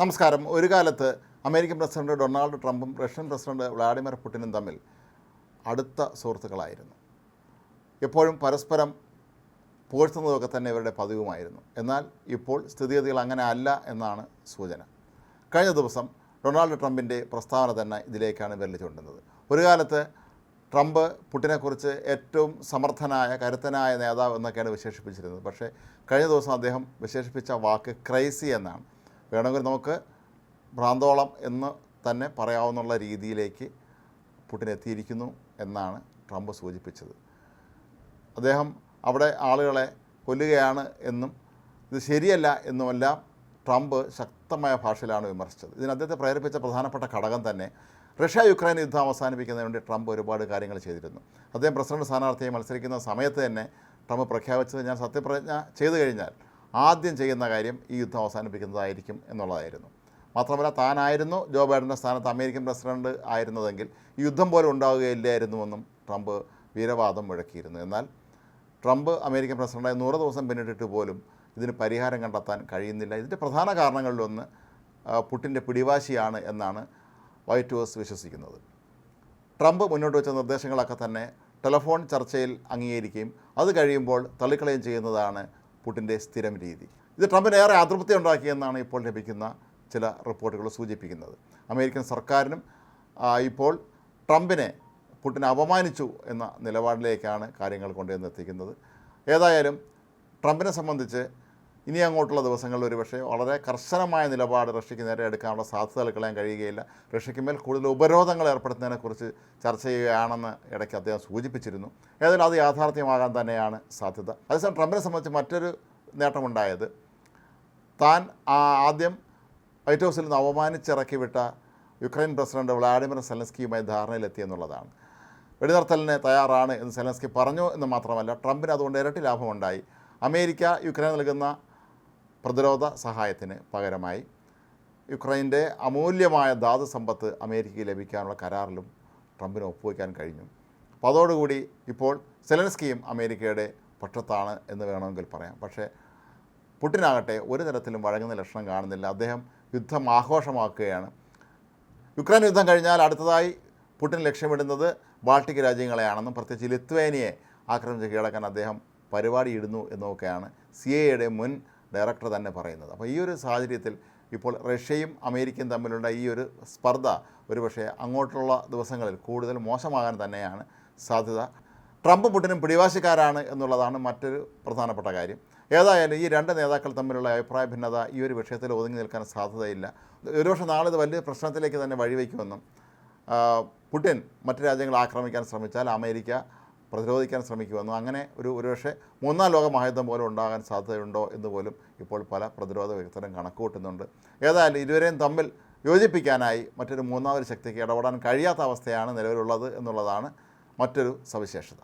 നമസ്കാരം. ഒരു കാലത്ത് അമേരിക്കൻ പ്രസിഡന്റ് ഡൊണാൾഡ് ട്രംപും റഷ്യൻ പ്രസിഡന്റ് വ്ളാഡിമിർ പുടിനും തമ്മിൽ അടുത്ത സുഹൃത്തുക്കളായിരുന്നു. എപ്പോഴും പരസ്പരം പുകഴ്ത്തുന്നതൊക്കെ തന്നെ ഇവരുടെ പതിവുമായിരുന്നു. എന്നാൽ ഇപ്പോൾ സ്ഥിതിഗതികൾ അങ്ങനെ അല്ല എന്നാണ് സൂചന. കഴിഞ്ഞ ദിവസം ഡൊണാൾഡ് ട്രംപിന്റെ പ്രസ്താവന തന്നെ ഇതിലേക്കാണ് വിരൽ ചൂണ്ടുന്നത്. ഒരു കാലത്ത് ട്രംപ് പുട്ടിനെക്കുറിച്ച് ഏറ്റവും സമർത്ഥനായ കരുത്തനായ നേതാവ് എന്നൊക്കെയാണ് വിശേഷിപ്പിച്ചിരുന്നത്. പക്ഷേ കഴിഞ്ഞ ദിവസം അദ്ദേഹം വിശേഷിപ്പിച്ച വാക്ക് ക്രൈസി എന്നാണ്. വേണമെങ്കിൽ നമുക്ക് ഭ്രാന്തോളം എന്ന് തന്നെ പറയാവുന്നുള്ള രീതിയിലേക്ക് പുടിൻ എത്തിയിരിക്കുന്നു എന്നാണ് ട്രംപ് സൂചിപ്പിച്ചത്. അദ്ദേഹം അവിടെ ആളുകളെ കൊല്ലുകയാണ് എന്നും ഇത് ശരിയല്ല എന്നുമെല്ലാം ട്രംപ് ശക്തമായ ഭാഷയിലാണ് വിമർശിച്ചത്. ഇതിന് അദ്ദേഹത്തെ പ്രേരിപ്പിച്ച പ്രധാനപ്പെട്ട ഘടകം തന്നെ റഷ്യ യുക്രൈൻ യുദ്ധം അവസാനിപ്പിക്കുന്നതിന് വേണ്ടി ട്രംപ് ഒരുപാട് കാര്യങ്ങൾ ചെയ്തിരുന്നു. അദ്ദേഹം പ്രസിഡന്റ് സ്ഥാനാർത്ഥിയെ മത്സരിക്കുന്ന സമയത്ത് തന്നെ ട്രംപ് പ്രഖ്യാപിച്ചത് ഞാൻ സത്യപ്രതിജ്ഞ ചെയ്തു കഴിഞ്ഞാൽ ആദ്യം ചെയ്യുന്ന കാര്യം ഈ യുദ്ധം അവസാനിപ്പിക്കുന്നതായിരിക്കും എന്നുള്ളതായിരുന്നു. മാത്രമല്ല താനായിരുന്നു ജോ ബൈഡന്റെ സ്ഥാനത്ത് അമേരിക്കൻ പ്രസിഡന്റ് ആയിരുന്നതെങ്കിൽ യുദ്ധം പോലും ഉണ്ടാവുകയില്ലായിരുന്നുവെന്നും ട്രംപ് വീരവാദം മുഴക്കിയിരുന്നു. എന്നാൽ ട്രംപ് അമേരിക്കൻ പ്രസിഡന്റായി നൂറ് ദിവസം പിന്നിട്ടിട്ട് പോലും ഇതിന് പരിഹാരം കണ്ടെത്താൻ കഴിയുന്നില്ല. ഇതിന്റെ പ്രധാന കാരണങ്ങളിലൊന്ന് പുട്ടിന്റെ പിടിവാശിയാണ് എന്നാണ് വൈറ്റ് ഹൗസ് വിശ്വസിക്കുന്നത്. ട്രംപ് മുന്നോട്ട് വെച്ച നിർദ്ദേശങ്ങളൊക്കെ തന്നെ ടെലഫോൺ ചർച്ചയിൽ അംഗീകരിക്കുകയും അത് കഴിയുമ്പോൾ തള്ളിക്കളയും ചെയ്യുന്നതാണ് പുട്ടിന്റെ സ്ഥിരം രീതി. ഇത് ട്രംപിന് ഏറെ അതൃപ്തി ഉണ്ടാക്കിയെന്നാണ് ഇപ്പോൾ ലഭിക്കുന്ന ചില റിപ്പോർട്ടുകൾ സൂചിപ്പിക്കുന്നത്. അമേരിക്കൻ സർക്കാരിനും ഇപ്പോൾ ട്രംപിനെ പുടിൻ അപമാനിച്ചു എന്ന നിലപാടിലേക്കാണ് കാര്യങ്ങൾ കൊണ്ടുവന്നെത്തിക്കുന്നത്. ഏതായാലും ട്രംപിനെ സംബന്ധിച്ച് ഇനി അങ്ങോട്ടുള്ള ദിവസങ്ങളിൽ ഒരുപക്ഷെ വളരെ കർശനമായ നിലപാട് റഷ്യയ്ക്ക് നേരെ എടുക്കാനുള്ള സാധ്യതകൾ കളയാൻ കഴിയുകയില്ല. റഷ്യയ്ക്ക് മേൽ കൂടുതൽ ഉപരോധങ്ങൾ ഏർപ്പെടുത്തുന്നതിനെക്കുറിച്ച് ചർച്ച ചെയ്യുകയാണെന്ന് ഇടയ്ക്ക് അദ്ദേഹം സൂചിപ്പിച്ചിരുന്നു. ഏതായാലും അത് യാഥാർത്ഥ്യമാകാൻ തന്നെയാണ് സാധ്യത. അതേസമയം ട്രംപിനെ സംബന്ധിച്ച് മറ്റൊരു നേട്ടമുണ്ടായത്. താൻ ആദ്യം വൈറ്റ് ഹൗസിൽ നിന്ന് അവമാനിച്ചിറക്കി വിട്ട യുക്രൈൻ പ്രസിഡന്റ് വ്ളാഡിമിർ സെലൻസ്കിയുമായി ധാരണയിലെത്തി എന്നുള്ളതാണ്. വെടിനിർത്തലിന് തയ്യാറാണ് എന്ന് സെലൻസ്കി പറഞ്ഞു എന്ന് മാത്രമല്ല ട്രംപിന് അതുകൊണ്ട് ഇരട്ടി ലാഭമുണ്ടായി. അമേരിക്ക യുക്രൈൻ നൽകുന്ന പ്രതിരോധ സഹായത്തിന് പകരമായി യുക്രൈന്റെ അമൂല്യമായ ധാതു സമ്പത്ത് അമേരിക്കയ്ക്ക് ലഭിക്കാനുള്ള കരാറിലും ട്രംപിന് ഒപ്പുവയ്ക്കാൻ കഴിഞ്ഞു. അപ്പോൾ അതോടുകൂടി ഇപ്പോൾ സെലൻസ്കിയും അമേരിക്കയുടെ പക്ഷത്താണ് എന്ന് വേണമെങ്കിൽ പറയാം. പക്ഷേ പുട്ടിനാകട്ടെ ഒരു തരത്തിലും വഴങ്ങുന്ന ലക്ഷണം കാണുന്നില്ല. അദ്ദേഹം യുദ്ധം ആഘോഷമാക്കുകയാണ്. യുക്രൈൻ യുദ്ധം കഴിഞ്ഞാൽ അടുത്തതായി പുടിൻ ലക്ഷ്യമിടുന്നത് ബാൾട്ടിക് രാജ്യങ്ങളെയാണെന്നും പ്രത്യേകിച്ച് ലിത്വേനിയെ ആക്രമിച്ച് കീഴടക്കാൻ അദ്ദേഹം പരിപാടിയിടുന്നു എന്നൊക്കെയാണ് സി എയുടെ മുൻ ഡയറക്ടർ തന്നെ പറയുന്നത്. അപ്പോൾ ഈ ഒരു സാഹചര്യത്തിൽ ഇപ്പോൾ റഷ്യയും അമേരിക്കയും തമ്മിലുള്ള ഈ ഒരു സ്പർദ്ധ ഒരുപക്ഷെ അങ്ങോട്ടുള്ള ദിവസങ്ങളിൽ കൂടുതൽ മോശമാകാൻ തന്നെയാണ് സാധ്യത. ട്രംപ് പുടിനും പിടിവാശിക്കാരാണ് എന്നുള്ളതാണ് മറ്റൊരു പ്രധാനപ്പെട്ട കാര്യം. ഏതായാലും ഈ രണ്ട് നേതാക്കൾ തമ്മിലുള്ള അഭിപ്രായ ഭിന്നത ഈ ഒരു വിഷയത്തിൽ ഒതുങ്ങി നിൽക്കാൻ സാധ്യതയില്ല. ഒരുപക്ഷെ നാളെ ഇത് വലിയ പ്രശ്നത്തിലേക്ക് തന്നെ വഴിവെക്കുമെന്നും പുടിൻ മറ്റ് രാജ്യങ്ങളെ ആക്രമിക്കാൻ ശ്രമിച്ചാൽ അമേരിക്ക പ്രതിരോധിക്കാൻ ശ്രമിക്കുമെന്നും അങ്ങനെ ഒരു ഒരുപക്ഷെ മൂന്നാം ലോക മഹായുദ്ധം പോലും ഉണ്ടാകാൻ സാധ്യതയുണ്ടോ എന്ന് പോലും ഇപ്പോൾ പല പ്രതിരോധ വിദഗ്ധരും കണക്കുകൂട്ടുന്നുണ്ട്. ഏതായാലും ഇരുവരെയും തമ്മിൽ യോജിപ്പിക്കാനായി മറ്റൊരു മൂന്നാമൊരു ശക്തിക്ക് ഇടപെടാൻ കഴിയാത്ത അവസ്ഥയാണ് നിലവിലുള്ളത് എന്നുള്ളതാണ് മറ്റൊരു സവിശേഷത.